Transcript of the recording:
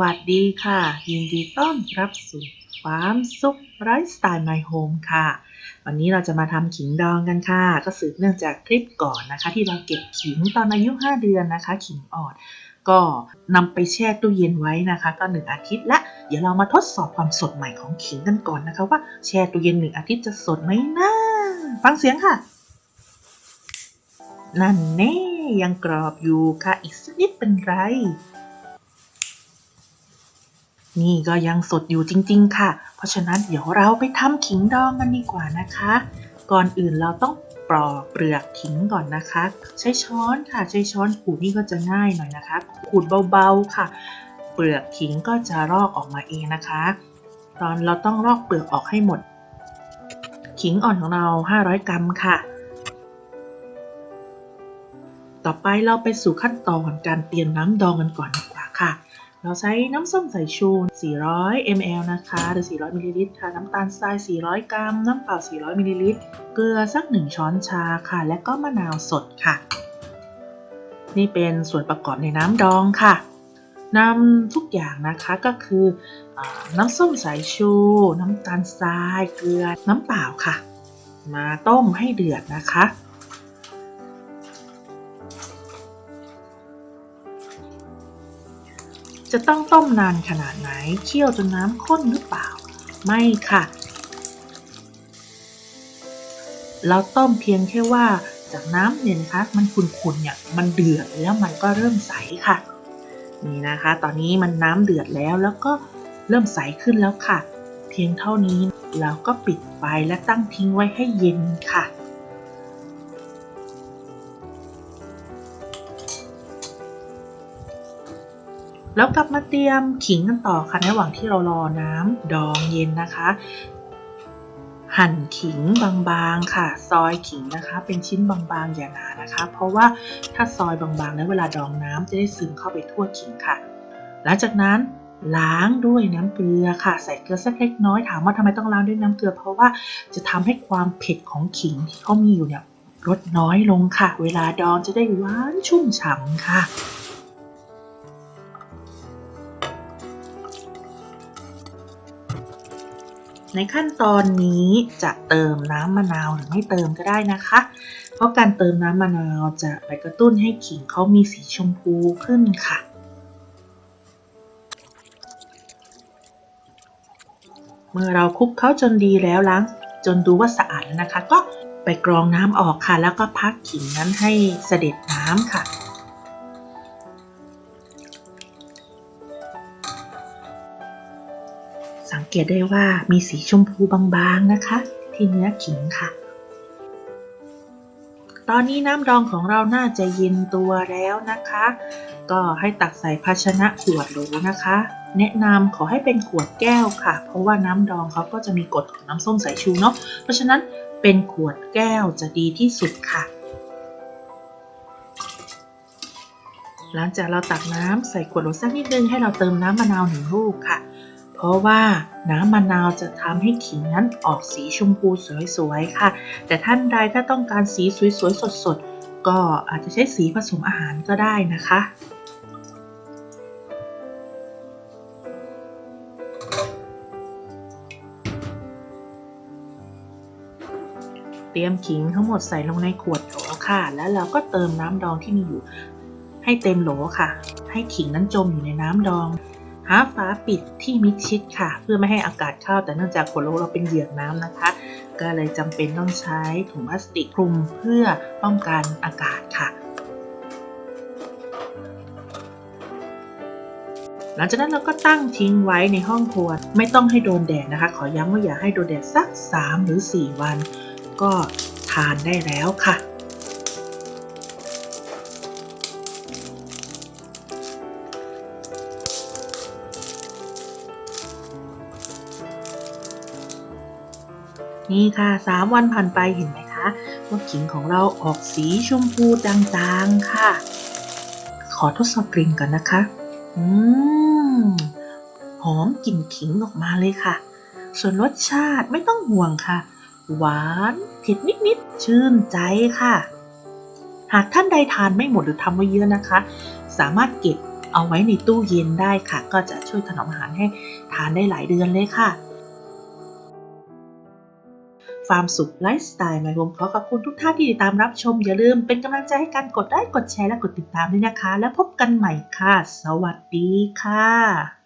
วัสดีค่ะ ยินดีต้อนรับสู่ความสุขไร้สไตล์ My Home ค่ะ วันนี้เราจะมาทำขิงดองกันค่ะ ก็สืบเนื่องจากคลิปก่อนนะคะ ที่เราเก็บขิงตอนอายุ 5 เดือนนะคะ ขิงอ่อนก็นำไปแช่ตู้เย็นไว้นะคะ ก็หนึ่งอาทิตย์ละ เดี๋ยวเรามาทดสอบความสดใหม่ของขิงกันก่อนนะคะว่าแช่ตู้เย็นหนึ่งอาทิตย์จะสดไหมนะฟังเสียงค่ะ นั่นแน่ยังกรอบอยู่ค่ะอีกสักนิดเป็นไร นี่ก็ยังสดอยู่จริง ๆ ค่ะ เพราะฉะนั้นเดี๋ยวเราไปทำขิงดองกันดีกว่านะคะ ก่อนอื่นเราต้องปลอกเปลือกขิงก่อนนะคะ ใช้ช้อนค่ะ ใช้ช้อนขูดนี่ก็จะง่ายหน่อยนะคะ ขูดเบาๆค่ะ เปลือกขิงก็จะลอกออกมาเองนะคะ ตอนเราต้องลอกเปลือกออกให้หมด ขิงอ่อนของเรา 500 กรัมค่ะ ต่อไปเราไปสู่ขั้นตอนการเตรียมน้ำดองกันก่อน เราใช้น้ำส้มสายชู 400 ml นะคะ หรือ 400 มิลลิลิตรค่ะ น้ำตาลทราย 400 กรัม น้ำเปล่า 400 มิลลิลิตร เกลือสัก 1 ช้อนชาค่ะ และก็มะนาวสดค่ะ นี่เป็นส่วนประกอบในน้ำดองค่ะนำทุกอย่างนะคะก็คืออน้ำส้มสายชู น้ำตาลทราย เกลือ น้ำเปล่าค่ะ มาต้มให้เดือดนะคะ จะต้องต้มนานขนาดไหน เคี่ยวจนน้ำข้นหรือเปล่า ไม่ค่ะ เราต้มเพียงแค่ว่าจากน้ำเนี่ยนะคะมันขุ่นๆเนี่ยมันเดือดแล้วมันก็เริ่มใสค่ะ นี่นะคะ ตอนนี้มันน้ำเดือดแล้วแล้วก็เริ่มใสขึ้นแล้วค่ะ เพียงเท่านี้เราก็ปิดไฟและตั้งทิ้งไว้ให้เย็นค่ะ แล้วกลับมาเตรียมขิงกันต่อค่ะในระหว่างที่เรารอน้ำดองเย็นนะคะ หั่นขิงบางๆค่ะ ซอยขิงนะคะ เป็นชิ้นบางๆอย่าหนานะคะ เพราะว่าถ้าซอยบางๆแล้วเวลาดองน้ำจะได้ซึมเข้าไปทั่วขิงค่ะ หลังจากนั้นล้างด้วยน้ำเกลือค่ะ ใส่เกลือสักเล็กน้อยถามว่าทำไมต้องล้างด้วยน้ำเกลือ เพราะว่าจะทำให้ความเผ็ดของขิงที่เขามีอยู่เนี่ยลดน้อยลงค่ะ เวลาดองจะได้หวานชุ่มฉ่ำค่ะ ในขั้นตอนนี้จะเติมน้ำมะนาวหรือไม่เติมก็ได้นะคะ เพราะการเติมน้ำมะนาวจะไปกระตุ้นให้ขิงเขามีสีชมพูขึ้นค่ะ เมื่อเราคลุกเขาจนดีแล้วล้างจนดูว่าสะอาดแล้วนะคะ ก็ไปกรองน้ำออกค่ะ แล้วก็พักขิงนั้นให้เสด็จน้ำค่ะ สังเกตได้ว่ามีสีชมพูบางๆนะคะ ที่เนื้อขิงค่ะ ตอนนี้น้ำดองของเราน่าจะเย็นตัวแล้วนะคะ ก็ให้ตักใส่ภาชนะขวดโหลนะคะ แนะนำขอให้เป็นขวดแก้วค่ะ เพราะว่าน้ำดองเขาก็จะมีกฎของน้ำส้มสายชูเนาะเพราะฉะนั้นเป็นขวดแก้วจะดีที่สุดค่ะหลังจากเราตักน้ำใส่ขวดโหลสักนิดนึงให้เราเติมน้ำมะนาวหนึ่งลูกค่ะ เพราะว่าน้ำมะนาวจะทำให้ขิงนั้นออกสีชมพูสวยๆค่ะ แต่ท่านใดถ้าต้องการสีสวยๆสดๆ ก็อาจจะใช้สีผสมอาหารก็ได้นะคะเตรียมขิงทั้งหมดใส่ลงในขวดโหลค่ะ แล้วเราก็เติมน้ำดองที่มีอยู่ ให้เต็มโหลค่ะ ให้ขิงนั้นจมอยู่ในน้ำดองาฝาปิดที่มิดชิดค่ะ เพื่อไม่ให้อากาศเข้า แต่เนื่องจากขวดโหลเราเป็นเหยือกน้ำนะคะ ก็เลยจำเป็นต้องใช้ถุงพลาสติกคลุมเพื่อป้องกันอากาศค่ะ หลังจากนั้นเราก็ตั้งทิ้งไว้ในห้องครัวไม่ต้องให้โดนแดดนะคะ ขอย้ำว่าอย่าให้โดนแดดสัก 3 หรือ 4 วัน ก็ทานได้แล้วค่ะ นี่ค่ะ 3 วันผ่านไปเห็นไหมคะว่าขิงของเราออกสีชมพูจางๆค่ะ ขอทดสอบกลิ่นก่อนนะคะ อืม หอมกลิ่นขิงออกมาเลยค่ะ ส่วนรสชาติไม่ต้องห่วงค่ะ หวานเผ็ดนิดๆ ชื่นใจค่ะ หากท่านใดทานไม่หมดหรือทำไว้เยอะนะคะ สามารถเก็บเอาไว้ในตู้เย็นได้ค่ะ ก็จะช่วยถนอมอาหารให้ทานได้หลายเดือนเลยค่ะ ความสุขไลฟ์สไตล์มารวมขอขอบคุณทุกท่านที่ติดตามรับชม อย่าลืมเป็นกำลังใจให้การกดไลค์กดแชร์และกดติดตามด้วยนะคะ แล้วพบกันใหม่ค่ะ สวัสดีค่ะ